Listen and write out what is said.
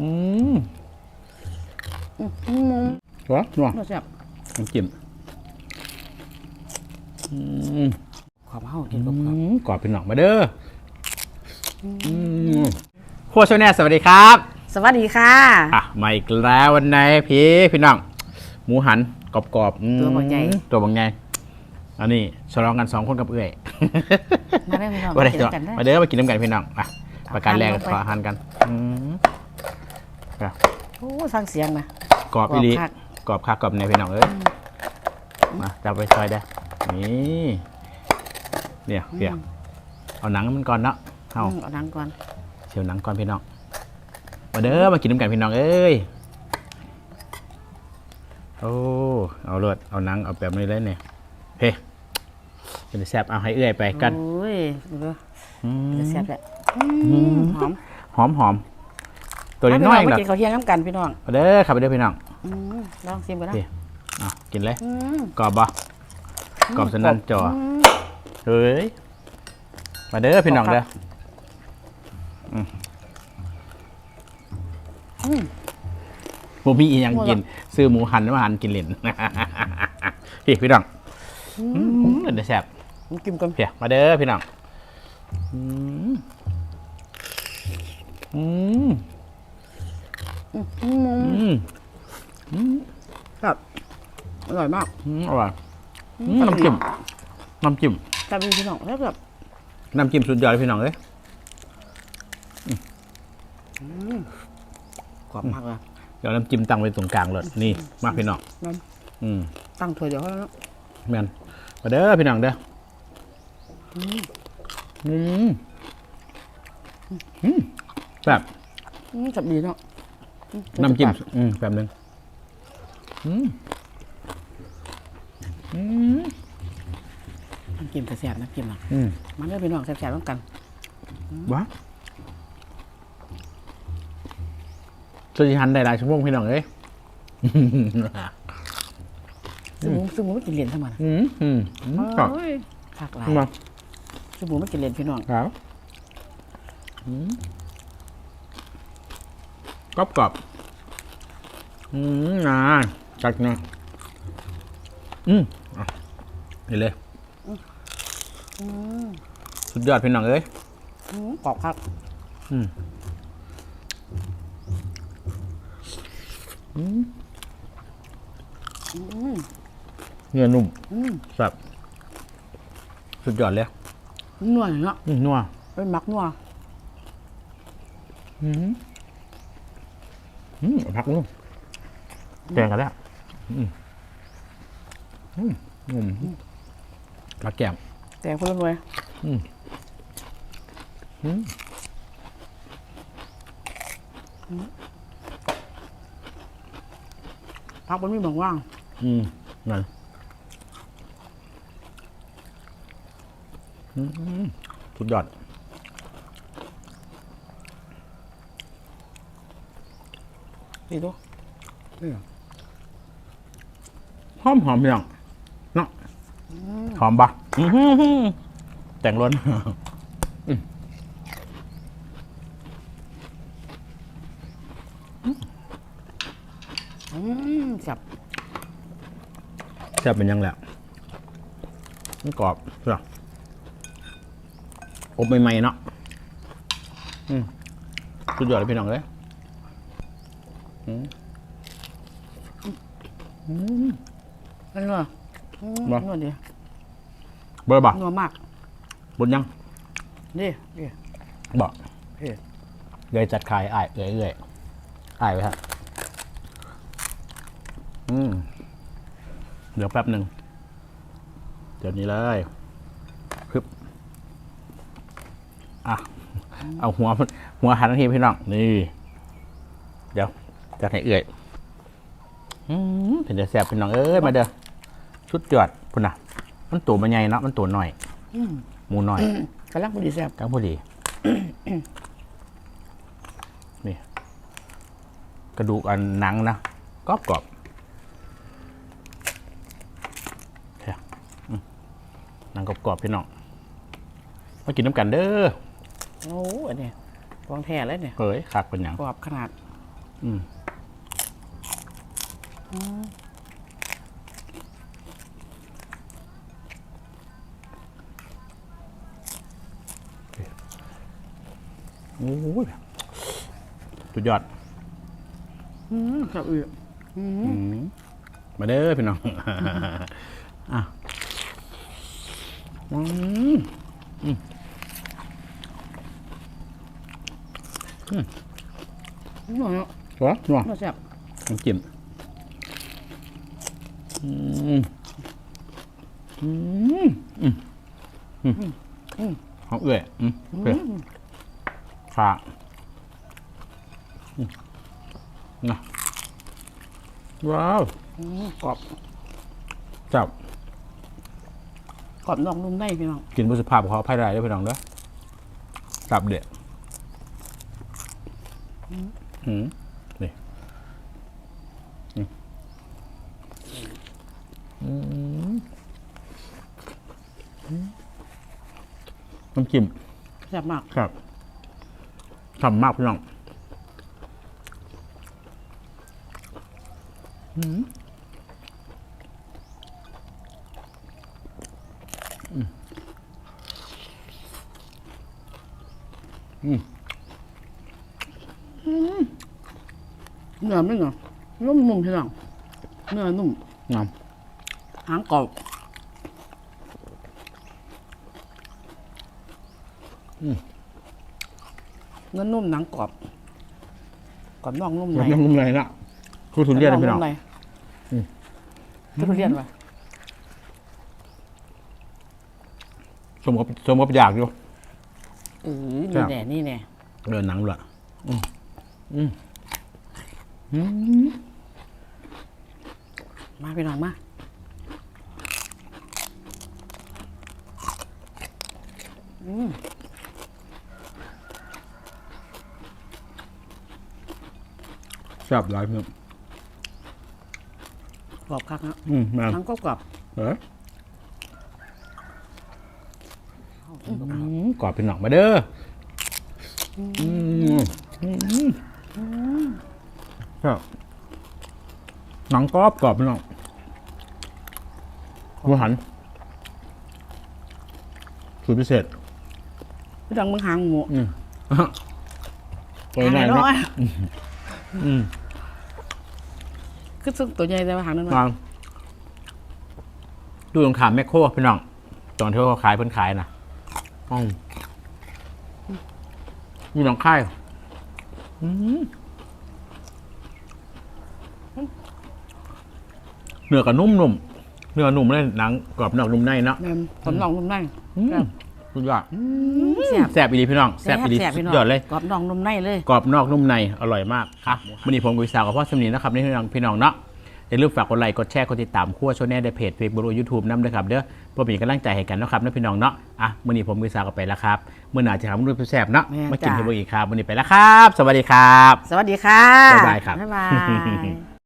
อืมอืมอืมวะนัวน่าแซ่บน้ำจิ้มอืมความเฮากินกับอืข้าวมกรอบเป็นหนองมาเด้ออืมครัวชแนลสวัสดีครับ สวัสดีค่ะ อะมาอีกแล้ววันไหนพี่พี่น้อง หมูหันกรอบๆอืมตัวบางใหญ่ตัวบางใหญ่อันนี้ฉลองกันสองคนกับเอื้อยมาได้ไหมน้องมาได้กิจ้ะนกันได้มาเด้อมากินน้ำกันพี่น้องอะประการแรกเอาทานลงไปขออาหารกันอืมโอ้ ฟังเสียงนะกรอบอีหลีกรอบคักกรอบคักกรอบในพี่น้องเอ้ยมาจับไปซอยได้อนี่เนี่ยเพียเอาหนังมันก่อนเนาะเอาอืมเอาหนังก่อนเชียวหนังก่อนพี่น้องมาเด้อมากินน้ำกันพี่น้องเอ้ยโอ้เอาเลือดเอาหนังเอาแบบนี้เลยเนี่ยเฮ้เป็นแซ่บเอาให้เอื้อยไปกันโอ้ยดูดูอืมจะแซ่บแหละอืมหอมหอมหอม ตัวนี้น้อยมาหรอกกินข้าวเที่ยงน้ำกันพี่น้องมาเด้อขับไปเด้อพี่น้องอืมลองชิมกันนะนี่เอากินเลยอืมกรอบบ่กรอบสนั่นจอมเฮ้ยมาเด้อพี่น้องขอบคุณเด้ออืมอืมบ่มีอีหยังกิน ซื้อหมูหันมาหันกินเล่นพี่พี่น้องอืมเดี๋ยวแซ่บผมกินกันเพียมาเด้อพี่น้องอืมอืม อืมอืมครับอร่อยมากอืมอร่อยอืมน้ำจิ้มน้ำจิ้มแต่เป็นพี่น้องแล้วแบบน้ำจิ้มสุดยอดเลยพี่น้องเอ้ยกรอบมากเลยเดี๋ยวน้ำจิ้มตั้งไว้ตรงกลางเลยนี่มาพี่น้องนั่นอืมตั้งถ้วยเดียวเขาแล้วแม่นมาเด้อพี่น้องเด้ออืมอืมแบบอืมจับดีเนาะอื น้ำจิ้มอืมแบบหนึงอืมอืมน้ำจิ้มจะแซ่บน้ำจิ้มอะอืมมันได้พี่น้องแซ่บๆต้องกันว้าจะหันได้หลายชั่วโมงพี่น้องเอ้ยซึ่งหมูซึ่งหมูไม่กินเหรียญทั้งมันอืมอืมอืมกรอบโอ้ยคักหลายมาซึ่งหมูไม่กินเหรียญพี่น้องครับอืม กรอบกรอบอืมนะจักนะอืมอะนี่เลยอืมสุดยอดพี่น้องเอ้ยอืมกรอบครับอืมอืมอืมเนื้อนุ่มอืมสับสุดยอดเลยนัวเนาะอืมนัวเป็นมักนัวอืม อืมเอาพักนุ่มแกงกันแล้วอืมอืมอืมพักแก้มแต่คนละหน่วยอืมอืมพักบนมีบางว่าง อืมนั่นอืมสุดยอด ดีตัวหอมหอมพี่น้องเนาะหอมปะอื้อหือหือแต่งล้นอืมจับจะเป็นยังแหละมันกรอบเพื่ออบใหม่ๆเนาะอืมสุดยอดเลยพี่น้องเลย อืมอืมนั่นนัวอืมบ่นัวดีเบอร์บ่นัวมากบนยังดีดีบ่เอ๊ะเลยจัดขายอ้ายเอื่อยเอื่อยอ้ายไว้ฮะอืมเดี๋ยวแป๊บหนึ่งเดี๋ยวนี้เลยพึบอะ เอาหัว หัวหันทันทีพี่น้อง นี่ ดี๋ยวจัดให้เอื่อยอืมเป็นจะแซ่บพี่น้องเอ้ยมาเด้อชุดยอดพุ่นน่ะ มันตัวมันใหญ่เนาะมันตัวหน่อยอืมหมูหน่อยกำลังพอดีแซ่บกังพอดีนี่กระดูกอันหนังนะกรอบกรอบเฮ้ยอืมหนังกรอบกรอบๆพี่น้องมากินน้ำกันเด้อโอ้อันนี้กองแท้เลยเนี่ยเฮ้ยคักเป็นหยังกรอบขนาด อืม โอ้ยสุดยอดอืมครับอืออืมอืมมาเด้อพี่น้องอะอืมนี่หน่อยเนาะหัวหัวน่าแซ่บน้ำจิ้ม อืมอืมอืมอืมอืมหอมเอื่อยอืมโอเคขาอืมนะว้าวกรอบจับกรอบนอกนุ่มในพี่น้อง กินบุษภาพของเขาไพ่ได้ด้วยพี่น้องเด้อจับเด็ดอืมนี่อืมอืม น้ำจิ้มแซ่บมากครับฉ่ำมากพี่น้องอืมอืมเนื้อไม่เนาะนุ่มนุ่มๆพี่น้องเนื้อนุ่มงามหางกรอบ เนื้อนุ่มหนังกรอบกรอบนอกนุ่มในน้ำนุ่มเลยนะคือทุเรียนนะพี่น้องกรบกมในอืมคือทุเรียนวะสมกับสมกับอยากอยู่ เออครันี่บแน่นี่แน่เดินหนังด้วยอืมอืมอืมมาพี่น้องมาอืม ซ่บหลายพี่น้องกรอบคักนะอืมมาหนังก็กรอบเอออืมกรอบเป็นหนองมาเด้ออืมอืมครับหนังกรอบกรอบเป็นหนองหัวหันสูตรพิเศษพี่ดังมึงหางหมูอืมตัวใหญ่หางเนาะน้ อยอืมคือซึ่งตัวใหญ่แต่ว่าหางน้อยวางดูตรงขามแมคโครพี่น้อง ตอนที่เขาขายเพิ่นขายนะอืมมีหนองค่ายอืมเนื้อกับนุ่มๆเนื้อนุ่มเลยหนังกรอบนอกนุ่มในเนาะแม่นกรอบนอกนุ่มในอืม สุดยอดแซ่บ แซ่บอีดีพี่น้องแซ่บอีดีแซ่บสุพี่น้ดองยอดเลย กรอบนอกนุ่มในเลย กรอบนอกนุ่มในอร่อยมากครับวันนี้ผมกุยสาวกับพ่อสมนีนะครับนี่พี่น้องพี่น้องเนาะอย่าลืมฝากกดไลค์กดแชร์กดติดตามขั้วชแนลในเพจเฟซบุ๊กยูทูบน้ำด้วยครับเด้อเพื่อเป็นกำลังใจให้กันเนาะครับนะพี่น้องเนาะอะวันนี้ผมกุยสาวก็ไปแล้วครับเมื่อหนาจะทำรุ่นแซ่บๆเนาะแม่มากินจ้ะเทเบิลอีกครับวันนี้ไปแล้วครับ สวัสดีครับ สวัสดีค่ะบ๊ายบายครับ บ๊ายบาย